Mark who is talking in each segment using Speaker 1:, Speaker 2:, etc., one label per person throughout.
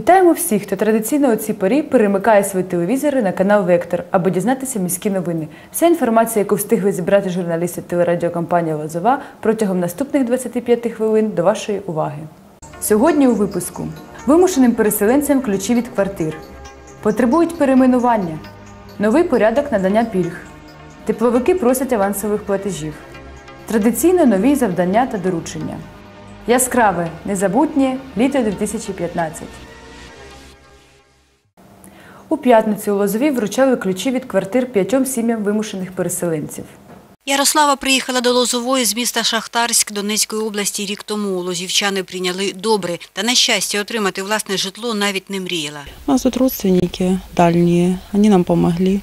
Speaker 1: Вітаємо всіх, хто традиційно у цій порі перемикає свої телевізори на канал Вектор, аби дізнатися міські новини. Вся інформація, яку встигли зібрати журналісти телерадіокомпанії Лозова протягом наступних 25 хвилин до вашої уваги. Сьогодні у випуску вимушеним переселенцям ключі від квартир. Потребують перейменування. Новий порядок надання пільг. Тепловики просять авансових платежів. Традиційно нові завдання та доручення. Яскраве, незабутнє літо 2015. У п'ятницю у Лозові вручали ключі від квартир п'ятьом сім'ям вимушених переселенців.
Speaker 2: Ярослава приїхала до Лозової з міста Шахтарськ Донецької області рік тому. Лозівчани прийняли добре, та на щастя отримати власне житло навіть не мріяла.
Speaker 3: У нас тут родственники дальние, они нам помогли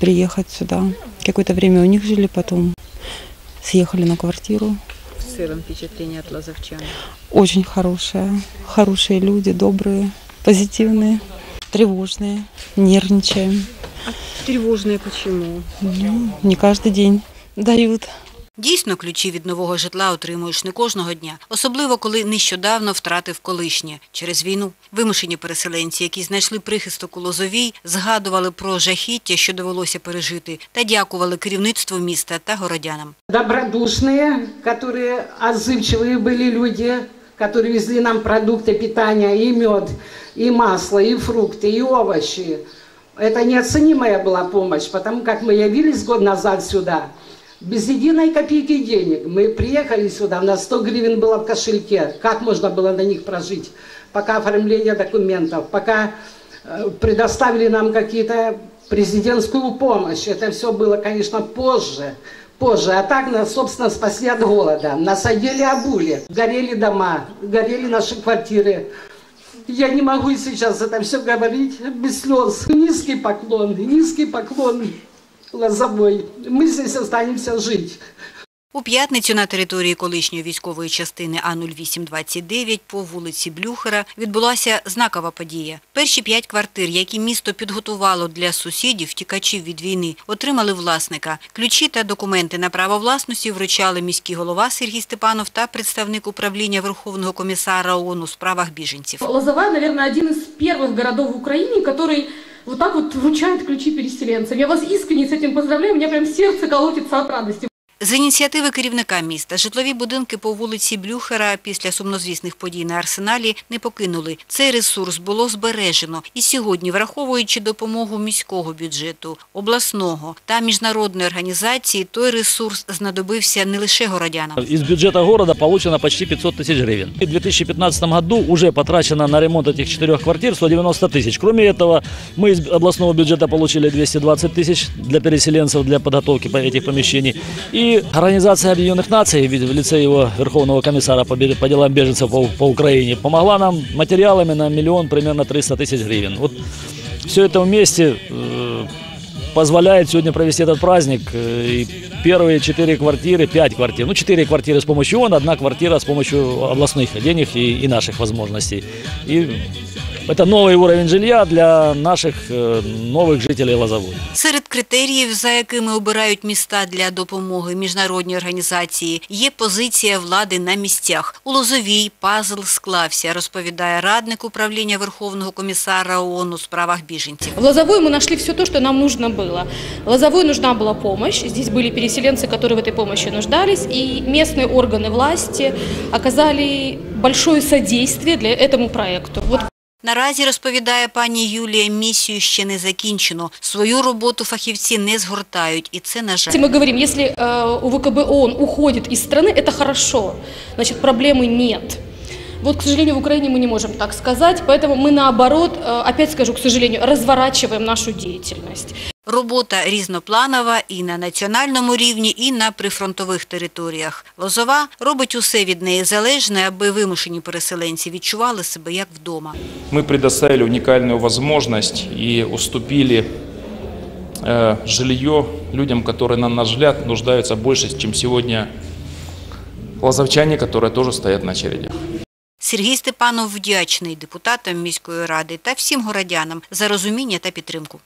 Speaker 3: приехать сюда. Какое-то время у них жили, потом съехали на квартиру.
Speaker 4: В целом впечатление от лазовчан.
Speaker 3: Очень хорошие, хорошие люди, добрые, позитивные, тревожные, нервничаем.
Speaker 4: Тревожные почему?
Speaker 3: Ну, не каждый день дают.
Speaker 2: Дійсно, ключі від нового житла отримуєш не кожного дня, особливо коли нещодавно втратив колишнє через війну. Вимушені переселенці, які знайшли прихисток у Лозовій, згадували про жахіття, що довелося пережити, та дякували керівництву міста та городянам.
Speaker 5: добродушные, которые отзывчивые были люди, которые везли нам продукты питания, и мед, И масло, и фрукты, и овощи. Это неоценимая была помощь, потому как мы явились год назад сюда, без единой копейки денег. Мы приехали сюда, у нас 100 гривен было в кошельке. Как можно было на них прожить? Пока оформление документов, пока э, предоставили нам какие-то президентскую помощь. Это все было, конечно, позже. Позже. А так нас, собственно, спасли от голода. Нас одели, обули. Горели дома, горели наши квартиры. Я не могу сейчас это все говорить без слез. Низкий поклон, низкий поклон Лозовой. Мы здесь останемся жить.
Speaker 2: У п'ятницю на території колишньої військової частини А0829 по вулиці Блюхера відбулася знакова подія. Перші п'ять квартир, які місто підготувало для сусідів, втікачів від війни, отримали власника. Ключі та документи на право власності вручали міський голова Сергій Степанов та представник управління Верховного комісара ООН у справах біженців.
Speaker 6: Лозовая, наверное, один из первых городов в Украине, который вот так вот вручает ключи переселенцам. Я вас искренне с этим поздравляю, у меня прям сердце колотится от радости.
Speaker 2: З ініціативи керівника міста житлові будинки по вулиці Блюхера після сумнозвісних подій на Арсеналі не покинули. Цей ресурс було збережено. І сьогодні, враховуючи допомогу міського бюджету, обласного та міжнародної організації, той ресурс знадобився не лише городянам.
Speaker 7: Из бюджета города получено почти 500 тысяч гривен. И в 2015 году уже потрачено на ремонт этих четырех квартир 190 тысяч. Кроме этого, мы из областного бюджета получили 220 тысяч для переселенцев, для подготовки по- этих помещений. Организация Объединенных Наций в лице его Верховного комиссара по по делам беженцев по, по Украине помогла нам материалами на миллион примерно 300 тысяч гривен. Вот все это вместе э, позволяет сегодня провести этот праздник. Э, И первые четыре квартиры, пять квартир, ну четыре квартиры с помощью ООН, одна квартира с помощью областных денег и, и наших возможностей. И это новый уровень жилья для наших э, новых жителей Лозовой.
Speaker 2: Серед критеріїв, за якими обирають міста для допомоги міжнародній організації, є позиція влади на місцях. У Лозовій пазл склався, розповідає радник управління Верховного комісара ООН у справах біженців.
Speaker 6: В Лозовой мы нашли все то, что нам нужно было. Лозовой нужна была помощь. Здесь были переселенцы, которые в этой помощи нуждались. И местные органы власти оказали большое содействие для этому проекту. Вот
Speaker 2: Наразі, розповідає пані Юлія, місію ще не закінчено. Свою роботу фахівці не згортають, і це, на жаль.
Speaker 6: Если мы говорим, если э, УВКБ ООН уходит из страны, это хорошо, значит проблемы нет. Вот, к сожалению, в Украине мы не можем так сказать, поэтому мы наоборот, э, опять скажу, к сожалению, разворачиваем нашу деятельность.
Speaker 2: Робота різнопланова і на національному рівні, і на прифронтових територіях. Лозова робить усе від неї залежне, аби вимушені переселенці відчували себе як вдома.
Speaker 8: мы предоставили уникальную возможность и уступили э, жилье людям, которые, на наш взгляд, нуждаются больше, чем сегодня лазовчане, которые тоже стоят на очереди.
Speaker 2: Сергій Степанов вдячний депутатам міської ради та всім городянам за розуміння та підтримку.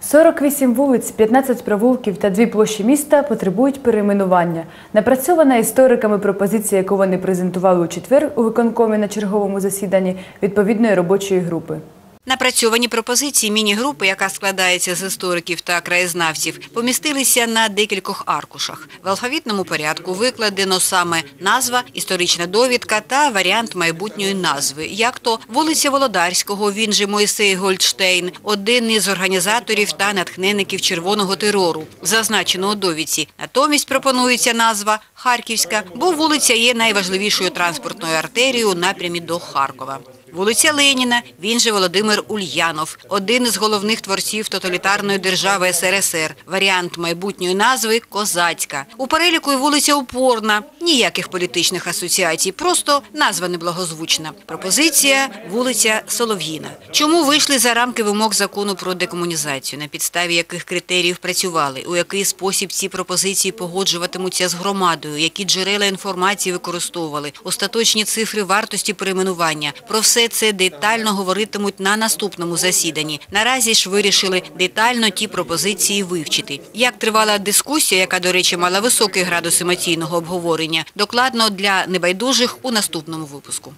Speaker 1: 48 вулиць, 15 провулків та дві площі міста потребують перейменування. Напрацьована істориками пропозиція, яку вони презентували у четвер у виконкомі на черговому засіданні відповідної робочої групи.
Speaker 2: Напрацьовані пропозиції міні-групи, яка складається з істориків та краєзнавців, помістилися на декількох аркушах. В алфавітному порядку викладено саме назва, історична довідка та варіант майбутньої назви, як то вулиця Володарського, він же Моїсей Гольдштейн, один із організаторів та натхненників червоного терору, зазначено у довідці. Натомість пропонується назва Харківська, бо вулиця є найважливішою транспортною артерією у напрямі до Харкова. Вулиця Леніна, він же Володимир Ульянов, один із головних творців тоталітарної держави СРСР. Варіант майбутньої назви – Козацька. У переліку і вулиця Упорна. Ніяких політичних асоціацій, просто назва неблагозвучна. Пропозиція – вулиця Солов'їна. Чому вийшли за рамки вимог закону про декомунізацію? На підставі яких критеріїв працювали? У який спосіб ці пропозиції погоджуватимуться з громадою? Які джерела інформації використовували? Остаточні цифри вартості перейменування? Про все це детально говоритимуть на наступному засіданні. Наразі ж вирішили детально ті пропозиції вивчити. Як тривала дискусія, яка, до речі, мала високий градус емоційного обговорення, докладно для небайдужих у наступному випуску.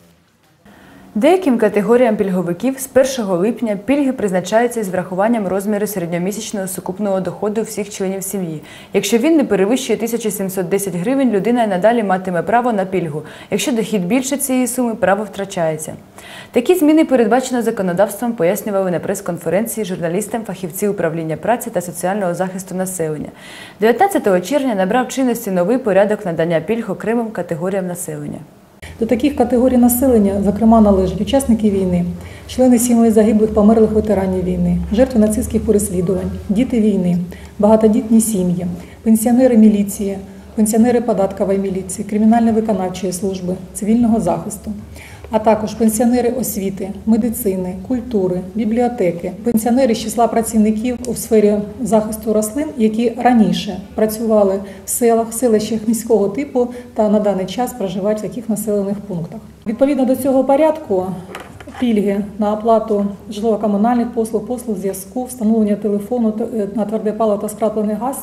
Speaker 1: Деяким категоріям пільговиків з 1 липня пільги призначаються з врахуванням розміру середньомісячного сукупного доходу всіх членів сім'ї. Якщо він не перевищує 1710 гривень, людина й надалі матиме право на пільгу. Якщо дохід більше цієї суми, право втрачається. Такі зміни передбачено законодавством, пояснювали на прес-конференції журналістам фахівці управління праці та соціального захисту населення. 19 червня набрав чинності новий порядок надання пільг окремим категоріям населення.
Speaker 9: До таких категорій населення, зокрема, належать учасники війни, члени сімей загиблих померлих ветеранів війни, жертви нацистських переслідувань, діти війни, багатодітні сім'ї, пенсіонери міліції, пенсіонери податкової міліції, кримінально-виконавчої служби, цивільного захисту, а також пенсіонери освіти, медицини, культури, бібліотеки, пенсіонери з числа працівників у сфері захисту рослин, які раніше працювали в селах, селищах міського типу та на даний час проживають в таких населених пунктах. Відповідно до цього порядку. Пільги на оплату житлово-комунальних послуг, послуг зв'язку, встановлення телефону е, на тверде паливо та скраплений газ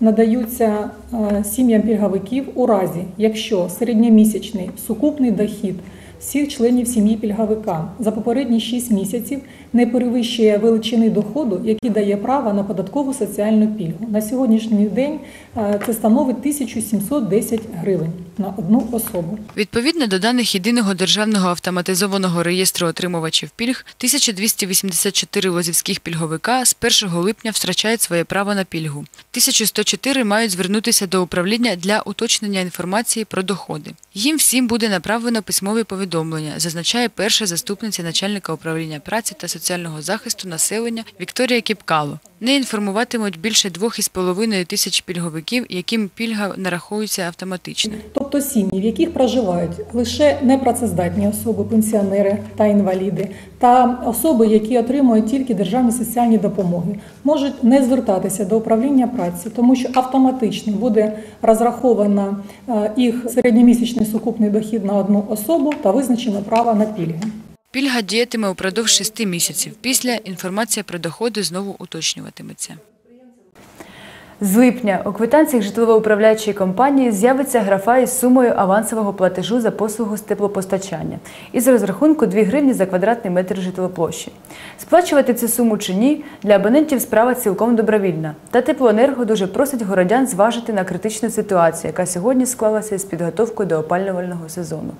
Speaker 9: надаються е, сім'ям пільговиків у разі, якщо середньомісячний сукупний дохід всіх членів сім'ї пільговика за попередні 6 місяців не перевищує величини доходу, який дає право на податкову соціальну пільгу. На сьогоднішній день е, це становить 1710 гривень на одну особу.
Speaker 1: Відповідно до даних єдиного державного автоматизованого реєстру отримувачів пільг, 1284 лозівських пільговика з 1 липня втрачають своє право на пільгу. 1104 мають звернутися до управління для уточнення інформації про доходи. Їм всім буде направлено письмові повідомлення, зазначає перша заступниця начальника управління праці та соціального захисту населення Вікторія Кіпкало. Не інформуватимуть більше 2,5 тисяч пільговиків, яким пільга нараховується автоматично.
Speaker 9: Тобто сім'ї, в яких проживають лише непрацездатні особи, пенсіонери та інваліди, та особи, які отримують тільки державні соціальні допомоги, можуть не звертатися до управління праці, тому що автоматично буде розраховано е, їх середньомісячний сукупний дохід на одну особу та визначено право на пільги.
Speaker 1: Пільга діятиме упродовж шести місяців. Після інформація про доходи знову уточнюватиметься. З липня у квитанціях житлово-управляючої компанії з'явиться графа із сумою авансового платежу за послугу з теплопостачання із розрахунку 2 гривні за квадратний метр житлоплощі. Сплачувати цю суму чи ні для абонентів справа цілком добровільна. Та теплоенерго дуже просить городян зважити на критичну ситуацію, яка сьогодні склалася з підготовкою до опалювального сезону.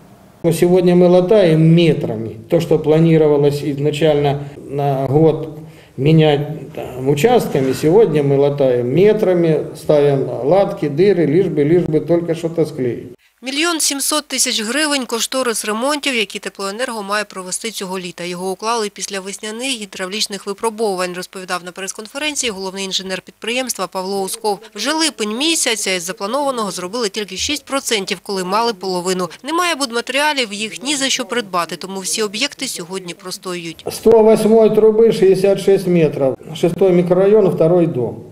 Speaker 10: Но сегодня мы латаем метрами. То, что планировалось изначально на год менять там, участками, сегодня мы латаем метрами, ставим латки, дыры, лишь бы, лишь бы только что-то склеить.
Speaker 11: Мільйон сімсот тисяч гривень кошторис ремонтів, які теплоенерго має провести цього літа. Його уклали після весняних гідравлічних випробовувань, розповідав на прес-конференції головний інженер підприємства Павло Усков. Вже липень місяця із запланованого зробили тільки 6%, коли мали половину. Немає будматеріалів, їх ні за що придбати, тому всі об'єкти сьогодні простоюють.
Speaker 10: 108 трубы 66 метров. Шестой микрорайон, второй дом.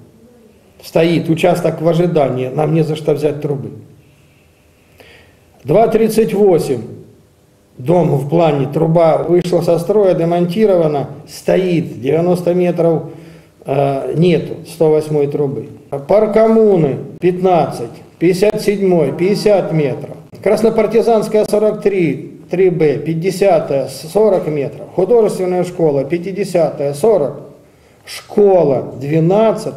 Speaker 10: Стоит участок в ожидании, нам не за что взять трубы. 2.38. Дом в плане, труба вышла со строя, демонтирована, стоит 90 метров э, нету 108 трубы. Паркоммуны 15, 57, 50 метров. Краснопартизанская 43, 3Б, 50, 40 метров. Художественная школа 50, 40. Школа 12,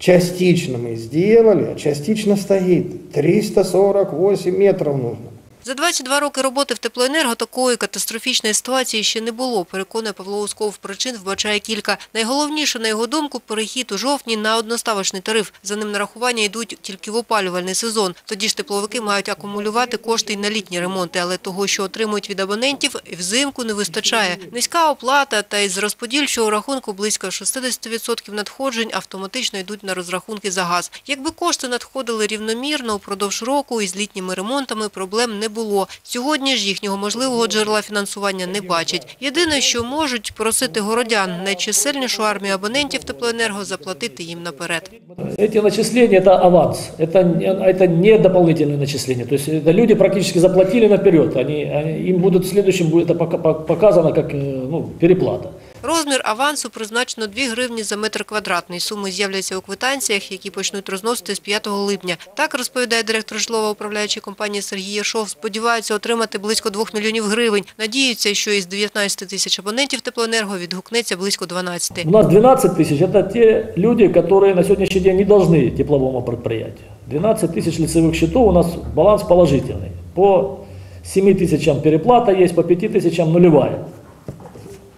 Speaker 10: частично мы сделали, а частично стоит. 348 метров нужно.
Speaker 11: За 22 роки роботи в теплоенерго такої катастрофічної ситуації ще не було, переконує Павло Усков. Причин вбачає кілька. Найголовніше, на його думку, перехід у жовтні на одноставочний тариф. За ним нарахування йдуть тільки в опалювальний сезон. Тоді ж тепловики мають акумулювати кошти й на літні ремонти, але того, що отримують від абонентів, взимку не вистачає. Низька оплата та із розподільчого рахунку близько 60% надходжень автоматично йдуть на розрахунки за газ. Якби кошти надходили рівномірно упродовж року із літніми ремонтами, проблем не було. Сьогодні ж їхнього можливого джерела фінансування не бачать. Єдине, що можуть просити городян найчисельнішу армію абонентів теплоенерго заплатити їм наперед.
Speaker 7: Эти начисления – это аванс, это, не- это не дополнительные начисления. То есть это люди практически заплатили наперед, они, они- им будут в следующем будет это пока- пок- показано как э, ну, переплата.
Speaker 11: Розмір авансу призначено 2 гривні за метр квадратний. Суми з'являться у квитанціях, які почнуть розносити з 5 липня. Так розповідає директор житлово-управляючої компанії Сергій Єршов. Сподіваються отримати близько 2 мільйонів гривень. Надіються, що із 19 тисяч абонентів теплоенерго відгукнеться близько 12.
Speaker 7: У нас 12 тысяч – это те люди, которые на сегодняшний день не должны тепловому предприятию. 12 тысяч лицевых счетов, у нас баланс положительный. По 7 тысячам переплата есть, по 5 тысячам нулевая.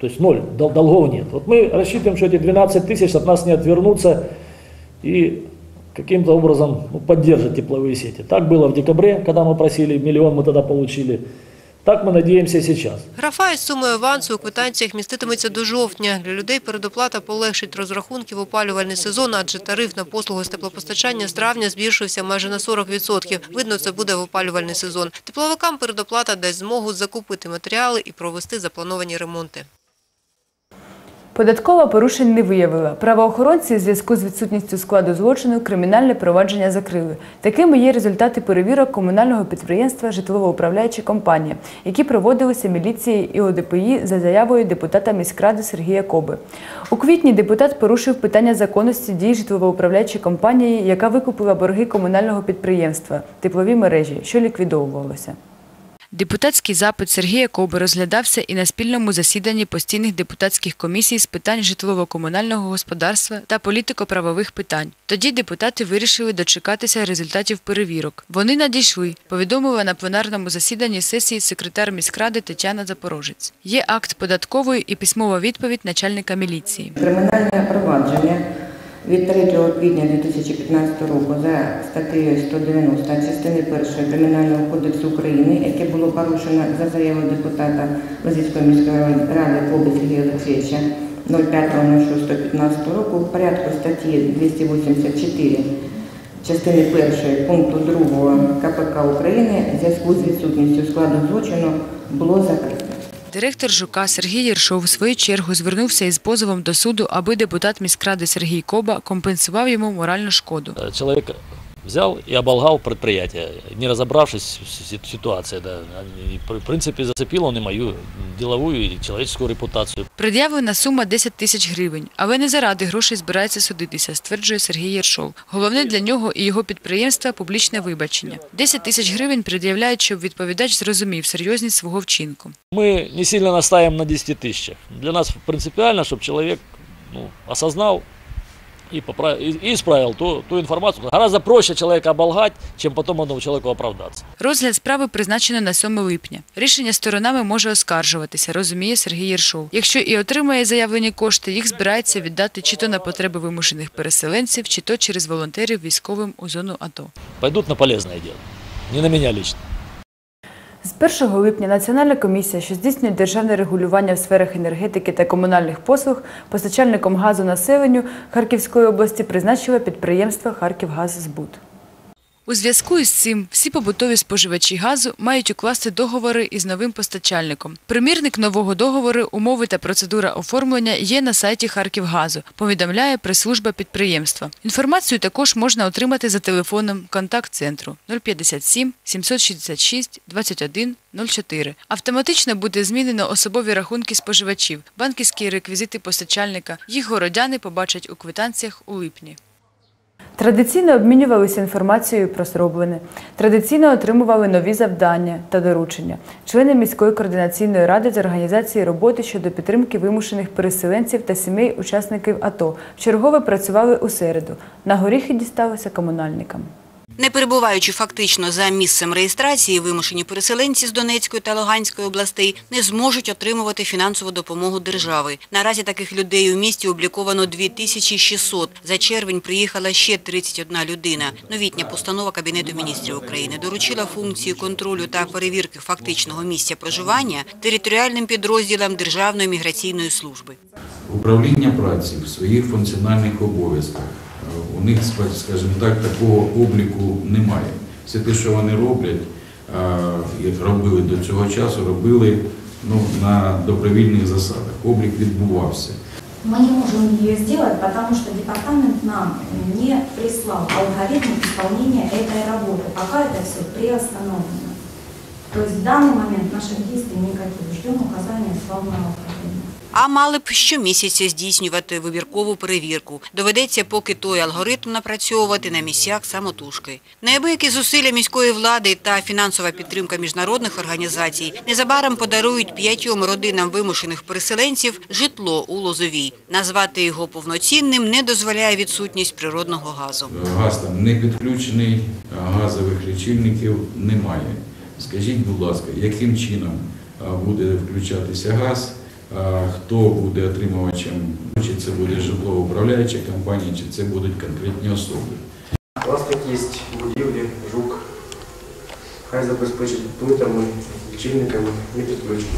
Speaker 7: То есть ноль, дол- долгов нет. Вот мы рассчитываем, что эти 12 тысяч от нас не отвернутся и каким-то образом ну, поддержат тепловые сети. Так было в декабре, когда мы просили, миллион мы тогда получили. Так мы надеемся и сейчас.
Speaker 11: Графа із сумою авансу у квитанціях міститиметься до жовтня. Для людей передоплата полегшить розрахунки в опалювальний сезон, адже тариф на послуги з теплопостачання з травня збільшився майже на 40%. Видно, це буде в опалювальний сезон. Тепловикам передоплата дасть змогу закупити матеріали і провести заплановані ремонти.
Speaker 1: Податкова порушень не виявила. Правоохоронці у зв'язку з відсутністю складу злочину кримінальне провадження закрили. Такими є результати перевірок комунального підприємства Житлово-управляюча компанія, які проводилися міліцією і ОДПІ за заявою депутата міськради Сергія Коби. У квітні депутат порушив питання законності дій житлово-управляючої компанії, яка викупила борги комунального підприємства теплові мережі, що ліквідовувалося. Депутатський запит Сергія Коби розглядався і на спільному засіданні постійних депутатських комісій з питань житлово-комунального господарства та політико-правових питань. Тоді депутати вирішили дочекатися результатів перевірок. Вони надійшли, повідомила на пленарному засіданні сесії секретар міськради Тетяна Запорожець. Є акт податкової і письмова відповідь начальника міліції.
Speaker 12: Кримінальне провадження від 3 квітня 2015 року за статтею 190 частини 1 Кримінального кодексу України, яке було порушено за заявою депутата Лозівської міської ради Коби Сергія Олексійовича 05.06.15 року в порядку статті 284 частини 1 пункту 2 КПК України в зв'язку з відсутністю складу злочину було закрите.
Speaker 1: Директор ЖУК Сергій Єршов у свою чергу звернувся із позовом до суду, аби депутат міськради Сергій Коба компенсував йому моральну шкоду.
Speaker 7: Э, Человек взял и оболгал предприятие, не разобравшись в си- ситуации. Да. И, в принципе, зацепил он и мою деловую и человеческую репутацию.
Speaker 1: Пред'явлена сума 10 тисяч гривень, але не заради грошей збирається судитися, стверджує Сергій Єршов. Головне для нього і його підприємства публічне вибачення. 10 тисяч гривень пред'являють, щоб відповідач зрозумів серйозність свого вчинку.
Speaker 7: Мы не сильно настаиваем на 10 тысячах. Для нас принципиально, чтобы человек ну, осознал и, поправ... и, исправил ту, ту информацию. Гораздо проще человека оболгать, чем потом этому человеку оправдаться.
Speaker 1: Розгляд справи призначено на 7 липня. Рішення сторонами може оскаржуватися, розуміє Сергій Єршов. Якщо і отримає заявлені кошти, їх збирається віддати чи то на потреби вимушених переселенців, чи то через волонтерів військовим у зону АТО.
Speaker 7: Пойдут на полезное дело. Не на меня лично.
Speaker 1: З 1 липня Національна комісія, що здійснює державне регулювання в сферах енергетики та комунальних послуг, постачальником газу населенню Харківської області призначила підприємство Харківгаззбут. У зв'язку із цим всі побутові споживачі газу мають укласти договори із новим постачальником. Примірник нового договору, умови та процедура оформлення є на сайті Харківгазу, повідомляє прес-служба підприємства. Інформацію також можна отримати за телефоном контакт-центру 057 766 21 04. Автоматично буде змінено особові рахунки споживачів, банківські реквізити постачальника. Їх городяни побачать у квитанціях у липні. Традиційно обмінювалися інформацією про зроблене. Традиційно отримували нові завдання та доручення. Члени міської координаційної ради з організації роботи щодо підтримки вимушених переселенців та сімей учасників АТО вчергове працювали у середу. На горіхи дісталося комунальникам.
Speaker 2: Не перебуваючи фактично за місцем реєстрації, вимушені переселенці з Донецької та Луганської областей не зможуть отримувати фінансову допомогу держави. Наразі таких людей у місті обліковано 2600. За червень приїхала ще 31 людина. Новітня постанова Кабінету міністрів України доручила функцію контролю та перевірки фактичного місця проживання територіальним підрозділам Державної міграційної служби.
Speaker 13: Управління праці в своїх функціональних обов'язках е, У них, скажімо так, такого обліку немає. Все те, що вони роблять, е, як робили до цього часу, робили ну, на добровільних засадах. Облік відбувався.
Speaker 14: Мы не можем ее сделать, потому что департамент нам не прислал алгоритм исполнения этой работы. Пока это все приостановлено. То есть в данный момент наших действий никаких. Ждем указания славного управления.
Speaker 2: А мали б щомісяця здійснювати вибіркову перевірку. Доведеться поки той алгоритм напрацьовувати на місцях самотужки. Неабиякі зусилля міської влади та фінансова підтримка міжнародних організацій незабаром подарують п'ятьом родинам вимушених переселенців житло у Лозовій. Назвати його повноцінним не дозволяє відсутність природного газу.
Speaker 13: Газ там не підключений, газових лічильників немає. Скажіть, будь ласка, яким чином буде включатися газ, хто буде отримувачем, чи це буде житлово-управляюча компанія, чи це будуть конкретні особи.
Speaker 15: У вас тут є будівлі, жук. Хай забезпечить плитами, лічильниками не підключені.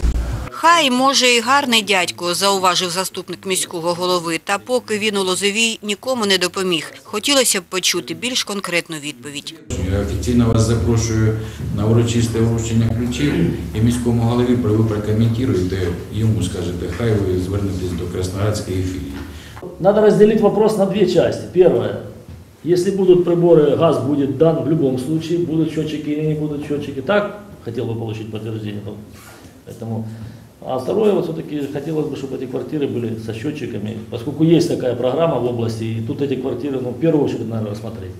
Speaker 2: Хай, може, і гарний дядько, зауважив заступник міського голови, та поки він у Лозовій нікому не допоміг. Хотілося б почути більш конкретну відповідь.
Speaker 13: Я офіційно вас запрошую на урочисте вручення ключів і міському голові ви прокоментуєте, йому скажете, хай ви звернетесь до Красноградської філії.
Speaker 7: Надо разделить вопрос на две части. Первое. Если будут приборы, газ будет дан в любом случае, будут счетчики или не будут счетчики. Так хотел бы получить подтверждение. ну, Поэтому. А второе, вот все-таки хотелось бы, чтобы эти квартиры были со счетчиками, поскольку есть такая программа в области, и тут эти квартиры, ну, в первую очередь, наверное, рассмотреть.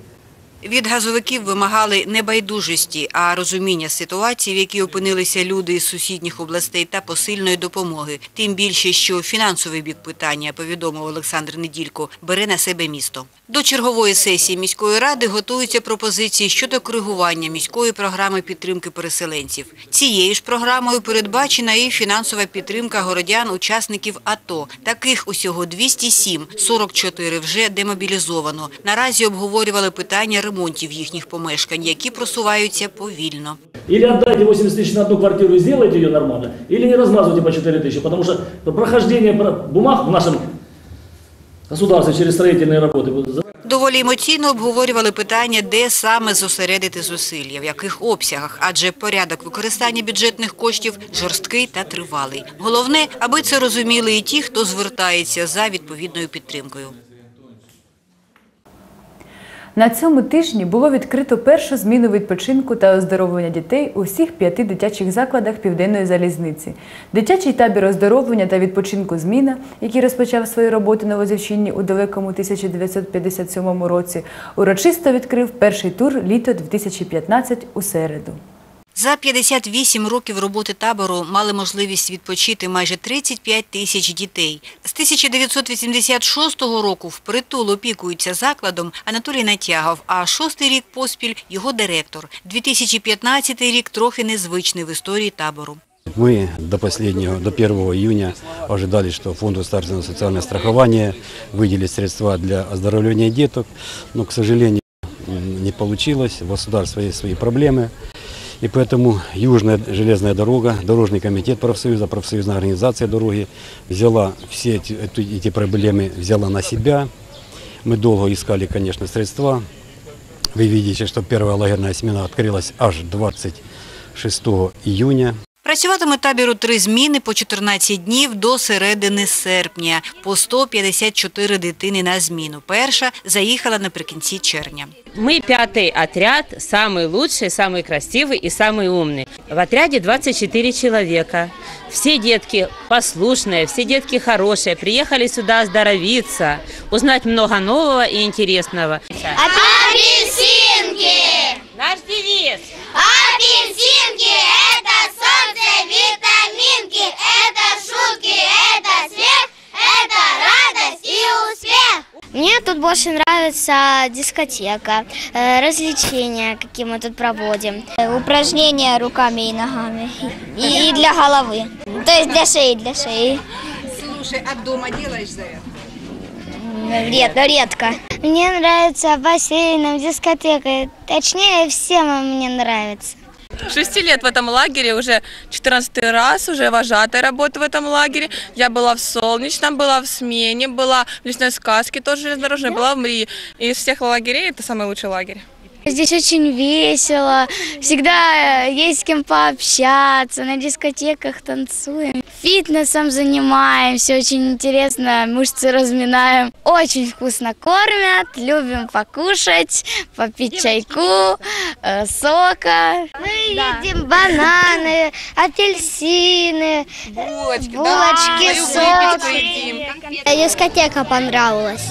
Speaker 2: Від газовиків вимагали не байдужості, а розуміння ситуації, в якій опинилися люди із сусідніх областей та посильної допомоги. Тим більше, що фінансовий бік питання, повідомив Олександр Неділько, бере на себе місто. До чергової сесії міської ради готуються пропозиції щодо коригування міської програми підтримки переселенців. Цією ж програмою передбачена і фінансова підтримка городян-учасників АТО. Таких усього 207, 44 вже демобілізовано. Наразі обговорювали питання ремонтів їхніх помешкань, які просуваються повільно.
Speaker 7: Или отдайте 80 тысяч на одну квартиру и сделайте ее нормально, или не размазывайте по 4 тысячи, потому что прохождение бумаг в нашем государстве через строительные работы будет
Speaker 2: Доволі емоційно обговорювали питання, де саме зосередити зусилля, в яких обсягах, адже порядок використання бюджетних коштів жорсткий та тривалий. Головне, аби це розуміли і ті, хто звертається за відповідною підтримкою.
Speaker 1: На цьому тижні було відкрито першу зміну відпочинку та оздоровлення дітей у всіх п'яти дитячих закладах Південної залізниці. Дитячий табір оздоровлення та відпочинку «Зміна», який розпочав свою роботу на Лозівщині у далекому 1957 році, урочисто відкрив перший тур літо 2015 у середу.
Speaker 2: За 58 років роботи табору мали можливість відпочити майже 35 тисяч дітей. З 1986 року впритул опікується закладом Анатолій Натягов, а шостий рік поспіль його директор. 2015 рік трохи незвичний в історії табору.
Speaker 16: Мы до последнего, до 1 июня ожидали, что Фонду государственного социального страхования выделит средства для оздоровления деток, но, к сожалению, м, не получилось. У государства есть свои проблемы. И поэтому Южная железная дорога, Дорожный комитет профсоюза, профсоюзная организация дороги взяла все эти, эти- эти проблемы взяла на себя. Мы долго искали, конечно, средства. Вы видите, что первая лагерная смена открылась аж 26 июня.
Speaker 2: Працюватиме табір у три зміни по 14 днів до середини серпня, по 154 дитини на зміну. Перша заїхала наприкінці червня.
Speaker 17: Мы пятый отряд, самый лучший, самый красивый и самый умный. В отряде 24 человека. Все детки послушные, все детки хорошие. Приехали сюда оздоровиться, узнать много нового и интересного.
Speaker 18: Апельсинки!
Speaker 17: Наш девиз.
Speaker 19: Мне тут больше нравится дискотека, э, развлечения, какие мы тут проводим. Э, Упражнения руками и ногами. И, и для головы. То есть для шеи, для шеи.
Speaker 18: Слушай, а дома делаешь за это?
Speaker 19: Редко, редко. Мне нравится бассейном, дискотека. Точнее, всем мне нравится.
Speaker 20: Шести лет в этом лагере, уже 14 раз, уже вожатая работаю в этом лагере. Я была в Солнечном, была в смене, была в лесной сказке, тоже железнодорожной, была в МРИ. Из всех лагерей это самый лучший лагерь.
Speaker 19: Здесь очень весело, всегда есть с кем пообщаться, на дискотеках танцуем. Фитнесом занимаемся, очень интересно, мышцы разминаем. Очень вкусно кормят, любим покушать, попить чайку, э, сока. Мы едим бананы, апельсины, булочки,
Speaker 20: да,
Speaker 19: сок. Дискотека понравилась.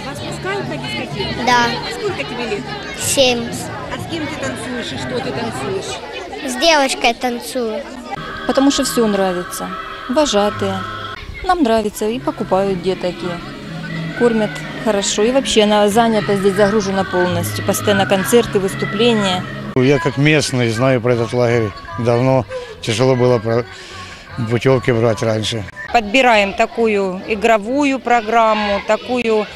Speaker 18: А вас пускают на дискотеку?
Speaker 19: Да.
Speaker 18: Сколько тебе лет?
Speaker 19: Семь.
Speaker 18: А с кем ты танцуешь и что ты танцуешь?
Speaker 19: С девочкой танцую.
Speaker 21: Потому что все нравится. Вожатые. Нам нравится и покупают детки. Кормят хорошо. И вообще она занята здесь, загружена полностью. Постоянно концерты, выступления.
Speaker 22: Я как местный знаю про этот лагерь давно. Тяжело было про путевки брать раньше.
Speaker 23: подбираем такую игровую программу, такую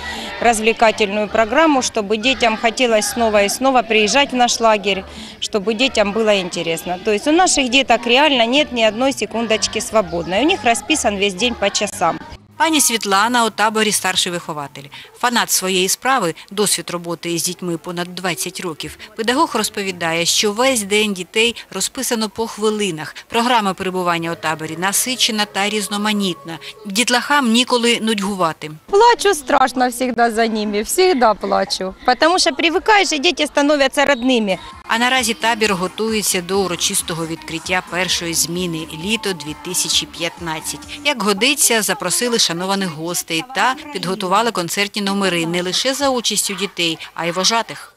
Speaker 23: развлекательную программу, чтобы детям хотелось снова и снова приезжать в наш лагерь, чтобы детям было интересно. То есть у наших деток реально нет ни одной секундочки свободной. У них расписан весь день по часам.
Speaker 2: Пані Світлана у таборі старший вихователь. Фанат своєї справи, досвід роботи із дітьми понад 20 років. Педагог розповідає, що весь день дітей розписано по хвилинах. Програма перебування у таборі насичена та різноманітна. Дітлахам ніколи нудьгувати.
Speaker 23: Плачу страшно всегда за ними, всегда плачу. Потому что привыкаешь, и дети становятся родными.
Speaker 2: А наразі табір готується до урочистого відкриття першої зміни літо 2015. Як годиться, запросили шанованих гостей та підготували концертні номери не лише за участю дітей, а й вожатих.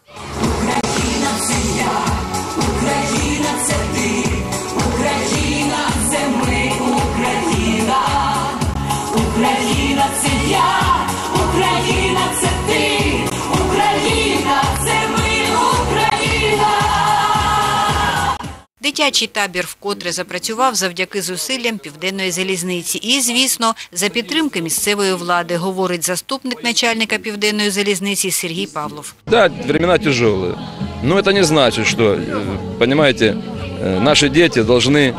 Speaker 2: Дитячий табір вкотре запрацював завдяки зусиллям південної залізниці. І, звісно, за підтримки місцевої влади, говорить заступник начальника південної залізниці Сергій Павлов.
Speaker 24: Да, времена тяжелые. Но это не значит, что, э, понимаете, э, наши дети должны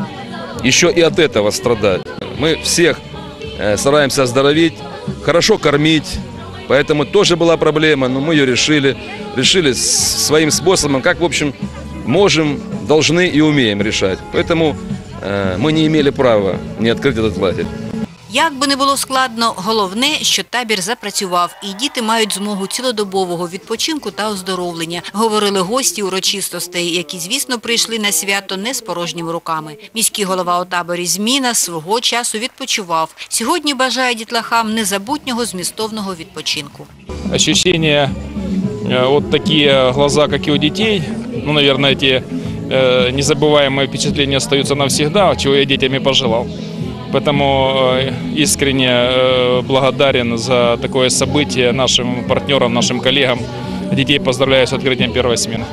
Speaker 24: еще и от этого страдать. Мы всех э, стараемся оздоровить, хорошо кормить, поэтому тоже была проблема, но мы ее решили. Решили с- своим способом, как, в общем, можем, должны и умеем решать. Поэтому э, мы не имели права не открыть этот лагерь.
Speaker 2: Як би не було складно, головне, що табір запрацював, і діти мають змогу цілодобового відпочинку та оздоровлення, говорили гості урочистостей, які, звісно, прийшли на свято не з порожніми руками. Міський голова у таборі «Зміна» свого часу відпочивав. Сьогодні бажає дітлахам незабутнього змістовного відпочинку.
Speaker 8: ощущения, э, вот такие глаза, как и у детей, ну, наверное, эти э, незабываемые впечатления остаются навсегда, чего я детям и пожелал. Поэтому э, искренне э, благодарен за такое событие нашим партнерам, нашим коллегам. Детей поздравляю с открытием первой смены.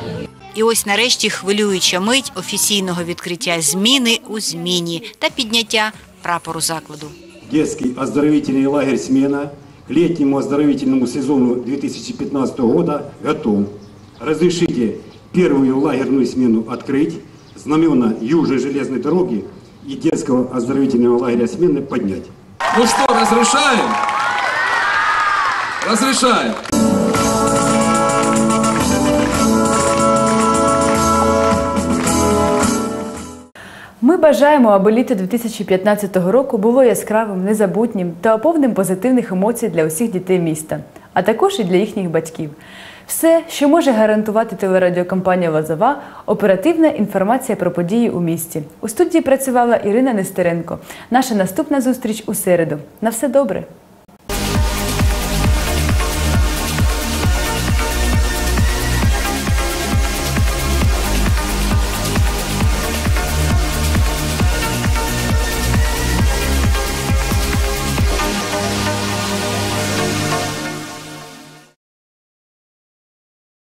Speaker 2: І ось нарешті хвилююча мить офіційного відкриття зміни у зміні та підняття прапору закладу.
Speaker 25: Детский оздоровительный лагерь «Смена» к летнему оздоровительному сезону 2015 года готов. Разрешите первую лагерную смену открыть, знамена Южной железной дороги и детского оздоровительного лагеря смены поднять.
Speaker 26: Ну что, разрешаем? Разрешаем.
Speaker 1: Ми бажаємо, аби літо 2015 року було яскравим, незабутнім та повним позитивних емоцій для усіх дітей міста, а також і для їхніх батьків. Все, що може гарантувати телерадіокомпанія Лазова, оперативна інформація про події у місті. У студії працювала Ірина Нестеренко. Наша наступна зустріч у середу. На все добре.